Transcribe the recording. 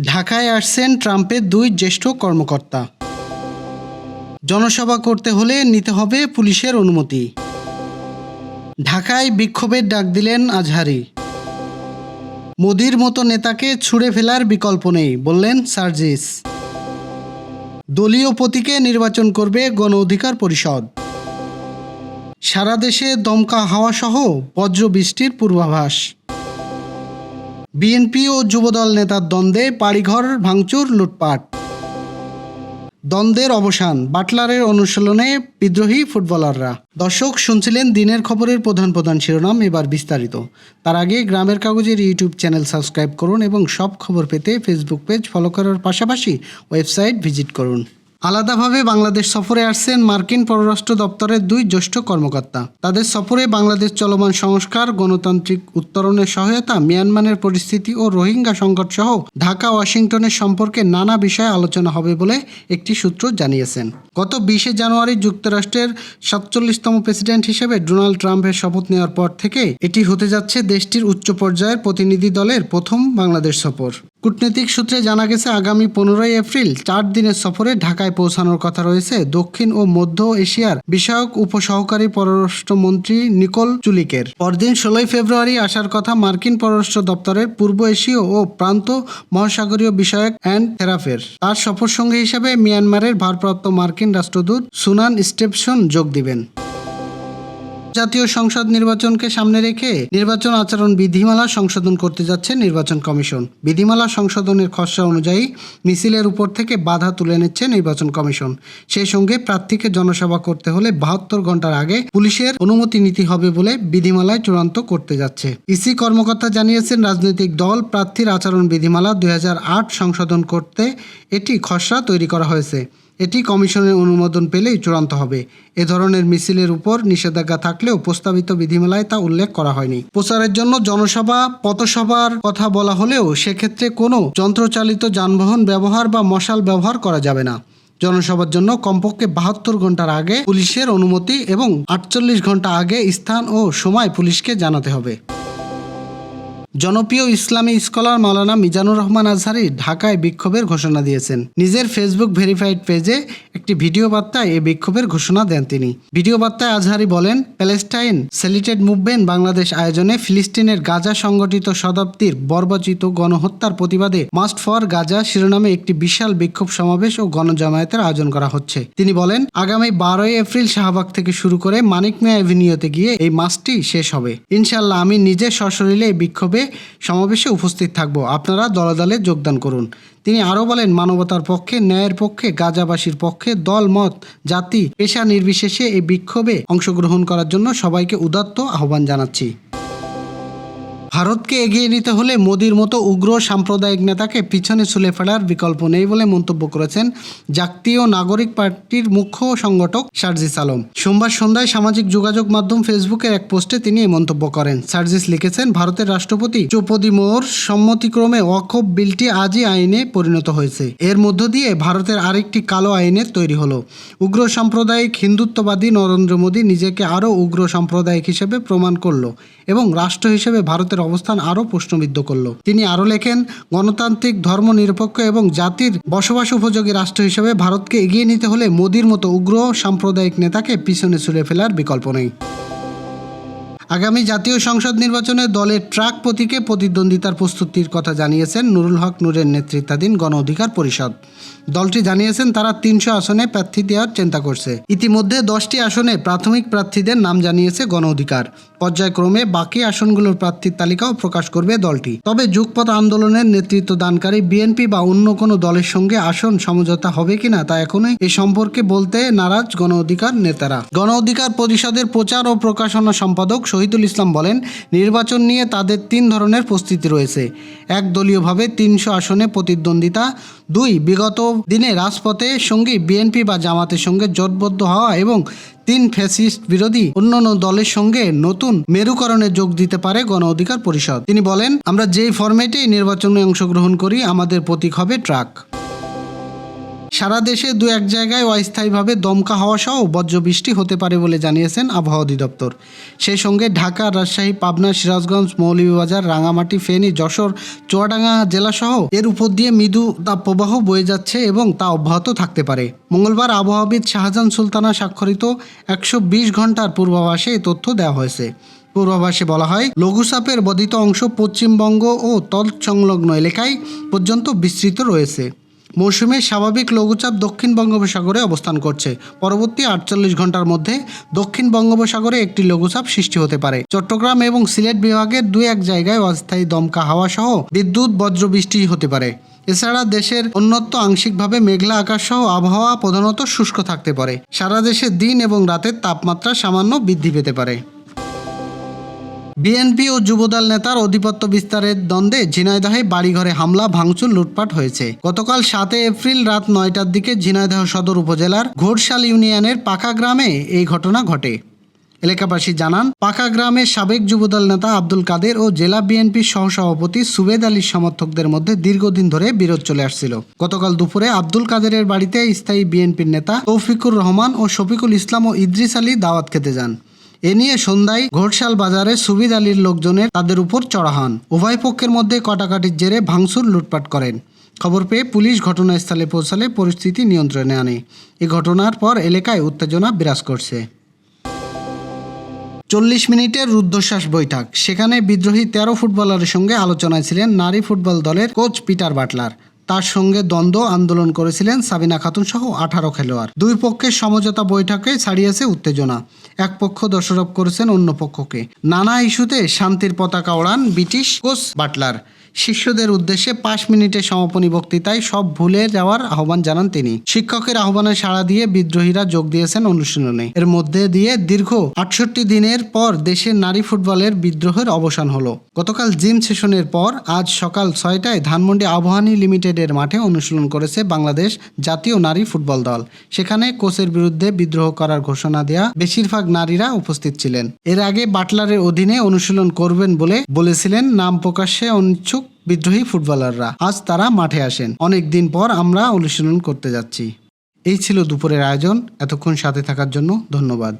ঢাকায় আসছেন ট্রাম্পের দুই জ্যেষ্ঠ কর্মকর্তা। জনসভা করতে হলে নিতে হবে পুলিশের অনুমতি। ঢাকায় বিক্ষোভের ডাক দিলেন আজহারি। মোদির মতো নেতাকে ছুঁড়ে ফেলার বিকল্প নেই, বললেন সার্জিস। দলীয় প্রতীকে নির্বাচন করবে গণ অধিকার পরিষদ। সারা দেশে দমকা হাওয়া সহ বজ্র বৃষ্টির পূর্বাভাস। বিএনপি ও যুবদল নেতার দ্বন্দ্বে বাড়িঘর, ভাঙচুর, লুটপাট। দ্বন্দ্বের অবসান বাটলারের অনুশীলনে বিদ্রোহী ফুটবলাররা। দর্শক শুনছিলেন দিনের খবরের প্রধান প্রধান শিরোনাম, এবার বিস্তারিত। তার আগে গ্রামের কাগজের ইউটিউব চ্যানেল সাবস্ক্রাইব করুন এবং সব খবর পেতে ফেসবুক পেজ ফলো করার পাশাপাশি ওয়েবসাইট ভিজিট করুন। আলাদাভাবে বাংলাদেশ সফরে আসছেন মার্কিন পররাষ্ট্র দপ্তরের দুই জ্যেষ্ঠ কর্মকর্তা। তাদের সফরে বাংলাদেশ চলমান সংস্কার, গণতান্ত্রিক উত্তরণের সহায়তা, মিয়ানমারের পরিস্থিতি ও রোহিঙ্গা সংকট সহ ঢাকা, ওয়াশিংটনের সম্পর্কে নানা বিষয়ে আলোচনা হবে বলে একটি সূত্র জানিয়েছেন। গত বিশে জানুয়ারি যুক্তরাষ্ট্রের সাতচল্লিশতম প্রেসিডেন্ট হিসেবে ডোনাল্ড ট্রাম্পের শপথ নেওয়ার পর থেকে এটি হতে যাচ্ছে দেশটির উচ্চ পর্যায়ের প্রতিনিধি দলের প্রথম বাংলাদেশ সফর। কূটনৈতিক সূত্রে জানা গেছে, আগামী পনেরোই এপ্রিল চার দিনের সফরে ঢাকায় পৌঁছানোর কথা রয়েছে। দক্ষিণ ও মধ্য এশিয়ার বিষয়ক উপসহকারী পররাষ্ট্রমন্ত্রী নিকোল চুলিকের। পরদিন ষোলোই ফেব্রুয়ারি আসার কথা মার্কিন পররাষ্ট্র দপ্তরের পূর্ব এশীয় ও প্রান্ত মহাসাগরীয় বিষয়ক অ্যান্ড থেরাফের। তার সফর সঙ্গী হিসেবে মিয়ানমারের ভারপ্রাপ্ত মার্কিন রাষ্ট্রদূত সুনান স্টেপসন যোগ দিবেন। জাতীয় সংসদ নির্বাচনকে সামনে রেখে নির্বাচন আচরণ বিধিমালা সংশোধন করতে যাচ্ছে নির্বাচন কমিশন। বিধিমালা সংশোধনের খসড়া অনুযায়ী মিছিলের উপর থেকে বাধা তুলে নিচ্ছে নির্বাচন কমিশন। সেই সঙ্গে প্রার্থীকে জনসভা করতে হলে বাহাত্তর ঘণ্টার আগে পুলিশের অনুমতি নিতে হবে বলে বিধিমালায় চূড়ান্ত করতে যাচ্ছে। ইসি কর্মকর্তা জানিয়েছেন, রাজনৈতিক দল প্রার্থীর আচরণ বিধিমালা দুই হাজার আট সংশোধন করতে এটি খসড়া তৈরি করা হয়েছে। এটি কমিশনের অনুমোদন পেলেই চূড়ান্ত হবে। এ ধরনের মিছিলের উপর নিষেধাজ্ঞা থাকলেও প্রস্তাবিত বিধিমালায় তা উল্লেখ করা হয়নি। প্রচারের জন্য জনসভা, পথসভার কথা বলা হলেও সেক্ষেত্রে কোনো যন্ত্রচালিত যানবাহন ব্যবহার বা মশাল ব্যবহার করা যাবে না। জনসভার জন্য কমপক্ষে বাহাত্তর ঘণ্টার আগে পুলিশের অনুমতি এবং আটচল্লিশ ঘণ্টা আগে স্থান ও সময় পুলিশকে জানাতে হবে। জনপ্রিয় ইসলামী স্কলার মাওলানা মিজানুর রহমান আজহারি ঢাকায় বিক্ষোভের ঘোষণা দিয়েছেন। নিজের ফেসবুক ভেরিফাইড পেজে একটি ভিডিও বার্তায় এই বিক্ষোভের ঘোষণা দেন তিনি। ভিডিও বার্তায় আজহারি বলেন, প্যালেস্টাইন সেলিটেড মুভমেন্ট বাংলাদেশ আয়োজনে ফিলিস্তিনের গাজা সংগঠিত শতাব্দীর বর্বচিত গণহত্যার প্রতিবাদে মাস্ট ফর গাজা শিরোনামে একটি বিশাল বিক্ষোভ সমাবেশ ও গণজামায়াতের আয়োজন করা হচ্ছে। তিনি বলেন, আগামী বারোই এপ্রিল শাহবাগ থেকে শুরু করে মানিক মিয়া অ্যাভিনিউতে গিয়ে এই মাসটি শেষ হবে। ইনশাল্লাহ আমি নিজে সশরীরে এই বিক্ষোভে সমাবেশে উপস্থিত থাকব। আপনারা দলে দলে যোগদান করুন। তিনি আরও বলেন, মানবতার পক্ষে, ন্যায়ের পক্ষে, গাজাবাসীর পক্ষে দল, মত, জাতি, পেশা নির্বিশেষে এই বিক্ষোভে অংশগ্রহণ করার জন্য সবাইকে উদাত্ত আহ্বান জানাচ্ছি। ভারতকে এগিয়ে নিতে হলে মোদির মতো উগ্র সাম্প্রদায়িক নেতাকে পিছনে ছুলে ফেলার বিকল্প নেই বলে মন্তব্য করেছেন জাতীয় নাগরিক পার্টির মুখ্য সংগঠক সার্জিস আলম। সোমবার সন্ধ্যায় সামাজিক যোগাযোগ মাধ্যম ফেসবুকের এক পোস্টে তিনি এই মন্তব্য করেন। সার্জিস লিখেছেন, ভারতের রাষ্ট্রপতি চৌপদী মোর সম্মতিক্রমে ওয়াকফ বিলটি আজই আইনে পরিণত হয়েছে। এর মধ্য দিয়ে ভারতের আরেকটি কালো আইনের তৈরি হলো। উগ্র সাম্প্রদায়িক হিন্দুত্ববাদী নরেন্দ্র মোদী নিজেকে আরও উগ্র সাম্প্রদায়িক হিসেবে প্রমাণ করল এবং রাষ্ট্র হিসেবে ভারতের অবস্থান আরও প্রশ্নবিদ্ধ করল। তিনি আরও লেখেন, গণতান্ত্রিক, ধর্মনিরপেক্ষ এবং জাতির বসবাস উপযোগী রাষ্ট্র হিসেবে ভারতকে এগিয়ে নিতে হলে মোদির মতো উগ্র, সাম্প্রদায়িক নেতাকে পিছনে ছুড়ে ফেলার বিকল্প নেই। আগামী জাতীয় সংসদ নির্বাচনে দলের ট্রাক প্রতীকে প্রতিদ্বন্দ্বিতার প্রস্তুতির কথা জানিয়েছেন নুরুল হক নূরের নেতৃত্বাধীন গণ অধিকার পরিষদ। দলটি জানিয়েছেন, তারা তিনশো আসনে প্রার্থী দেওয়ার চিন্তা করছে। ইতিমধ্যে দশটি আসনে প্রাথমিক প্রার্থীদের নাম জানিয়েছে গণ অধিকার। পর্যায়ক্রমে বাকি আসনগুলোর প্রার্থীর তালিকাও প্রকাশ করবে দলটি। তবে যুগপথ আন্দোলনের নেতৃত্ব দানকারী বিএনপি বা অন্য কোনো দলের সঙ্গে আসন সমঝোতা হবে কিনা তা এখনই এ সম্পর্কে বলতে নারাজ গণ অধিকার নেতারা। গণ অধিকার পরিষদের প্রচার ও প্রকাশনা সম্পাদক শহীদুল ইসলাম বলেন, নির্বাচন নিয়ে তাদের তিন ধরনের প্রস্তুতি রয়েছে। এক দলীয়ভাবে তিনশো আসনে প্রতিদ্বন্দ্বিতা, দুই বিগত দিনে রাজপথে সঙ্গী বিএনপি বা জামাতের সঙ্গে জোটবদ্ধ হওয়া এবং তিন ফ্যাসিস্ট বিরোধী অন্যান্য দলের সঙ্গে নতুন মেরুকরণে যোগ দিতে পারে গণ অধিকার পরিষদ। তিনি বলেন, আমরা যেই ফরম্যাটে নির্বাচনে অংশগ্রহণ করি, আমাদের প্রতীক হবে ট্রাক। সারা দেশে দু এক জায়গায় অস্থায়ীভাবে দমকা হাওয়া সহ বজ্রবৃষ্টি হতে পারে বলে জানিয়েছেন আবহাওয়া অধিদপ্তর। সেই সঙ্গে ঢাকা রাজশাহী, পাবনা, সিরাজগঞ্জ, মৌলভীবাজার, রাঙামাটি, ফেনী, যশোর, চুয়াডাঙ্গা জেলাসহ এর উপর দিয়ে মৃদু তাপপ্রবাহ বয়ে যাচ্ছে এবং তা অব্যাহত থাকতে পারে। মঙ্গলবার আবহাওয়াবিদ শাহজাহান সুলতানা স্বাক্ষরিত একশো বিশ ঘণ্টার পূর্বাভাসে এই তথ্য দেওয়া হয়েছে। পূর্বাভাসে বলা হয় লঘুচাপের বর্ধিত অংশ পশ্চিমবঙ্গ ও তৎসংলগ্ন এলাকায় পর্যন্ত বিস্তৃত রয়েছে। মৌসুমে স্বাভাবিক লঘুচাপ দক্ষিণ বঙ্গোপসাগরে অবস্থান করছে। পরবর্তী আটচল্লিশ ঘণ্টার মধ্যে দক্ষিণ বঙ্গোপসাগরে একটি লঘুচাপ সৃষ্টি হতে পারে। চট্টগ্রাম এবং সিলেট বিভাগের দু এক জায়গায় অস্থায়ী দমকা হাওয়া সহ বিদ্যুৎ বজ্রবৃষ্টি হতে পারে। এছাড়া দেশের অন্যত্র আংশিকভাবে মেঘলা আকাশ সহ আবহাওয়া প্রধানত শুষ্ক থাকতে পারে। সারা দেশে দিন এবং রাতের তাপমাত্রা সামান্য বৃদ্ধি পেতে পারে। বিএনপি ও যুবদল নেতার আধিপত্য বিস্তারের দ্বন্দ্বে ঝিনাইদহে বাড়িঘরে হামলা, ভাঙচুর, লুটপাট হয়েছে। গতকাল সাতে এপ্রিল রাত নয়টার দিকে ঝিনাইদহ সদর উপজেলার ঘোড়শাল ইউনিয়নের পাকা গ্রামে এই ঘটনা ঘটে। এলাকাবাসী জানান, পাকা গ্রামের সাবেক যুবদল নেতা আব্দুল কাদের ও জেলা বিএনপির সহসভাপতি সুবেদ আলীর সমর্থকদের মধ্যে দীর্ঘদিন ধরে বিরোধ চলে আসছিল। গতকাল দুপুরে আব্দুল কাদেরের বাড়িতে স্থায়ী বিএনপির নেতা তৌফিকুর রহমান ও শফিকুল ইসলাম ও ইদ্রিস আলী দাওয়াত খেতে যান। এ নিয়ে সন্ধ্যায় ঘোড়শাল বাজারে সুবিদ আলীর লোকজনের তাদের উপর চড়া হন। উভয় পক্ষের মধ্যে কটাকাটির জেরে ভাঙচুর লুটপাট করেন। খবর পেয়ে পুলিশ ঘটনাস্থলে পৌঁছালে পরিস্থিতি নিয়ন্ত্রণে আনে। এ ঘটনার পর এলাকায় উত্তেজনা বিরাজ করছে। চল্লিশ মিনিটের রুদ্ধশ্বাস বৈঠক। সেখানে বিদ্রোহী তেরো ফুটবলারের সঙ্গে আলোচনায় ছিলেন নারী ফুটবল দলের কোচ পিটার বাটলার। তার সঙ্গে দ্বন্দ্ব আন্দোলন করেছিলেন সাবিনা খাতুন সহ আঠারো খেলোয়াড়। দুই পক্ষের সমঝোতা বৈঠকে ছাড়িয়েছে উত্তেজনা। এক পক্ষ দোষারোপ করেছেন অন্য পক্ষকে। নানা ইস্যুতে শান্তির পতাকা ওড়ান ব্রিটিশ কোচ বাটলার। শিষ্যদের উদ্দেশ্যে পাঁচ মিনিটের সমাপনী বক্তৃতায় সব ভুলে যাওয়ার আহ্বান জানান তিনি। শিক্ষকের আহ্বানে সাড়া দিয়ে বিদ্রোহীরা যোগ দিয়েছেন অনুশীলনে। এর মধ্যে দিয়ে দীর্ঘ আটষট্টি দিনের পর দেশের নারী ফুটবলের বিদ্রোহের অবসান হলো। গতকাল জিম সেশনের পর আজ সকাল ছয়টায় ধানমন্ডি আবহানী লিমিটেডের মাঠে অনুশীলন করেছে বাংলাদেশ জাতীয় নারী ফুটবল দল। সেখানে কোচের বিরুদ্ধে বিদ্রোহ করার ঘোষণা দেয়া বেশিরভাগ নারীরা উপস্থিত ছিলেন। এর আগে বাটলারের অধীনে অনুশীলন করবেন বলে বলেছিলেন, নাম প্রকাশ্যে অনিচ্ছুক বিদ্রোহী ফুটবলাররা আজ তারা মাঠে আসেন। অনেক দিন পর আমরা অনুশীলন করতে যাচ্ছি। এই ছিল দুপুরের আয়োজন। এতক্ষণ সাথে থাকার জন্য ধন্যবাদ।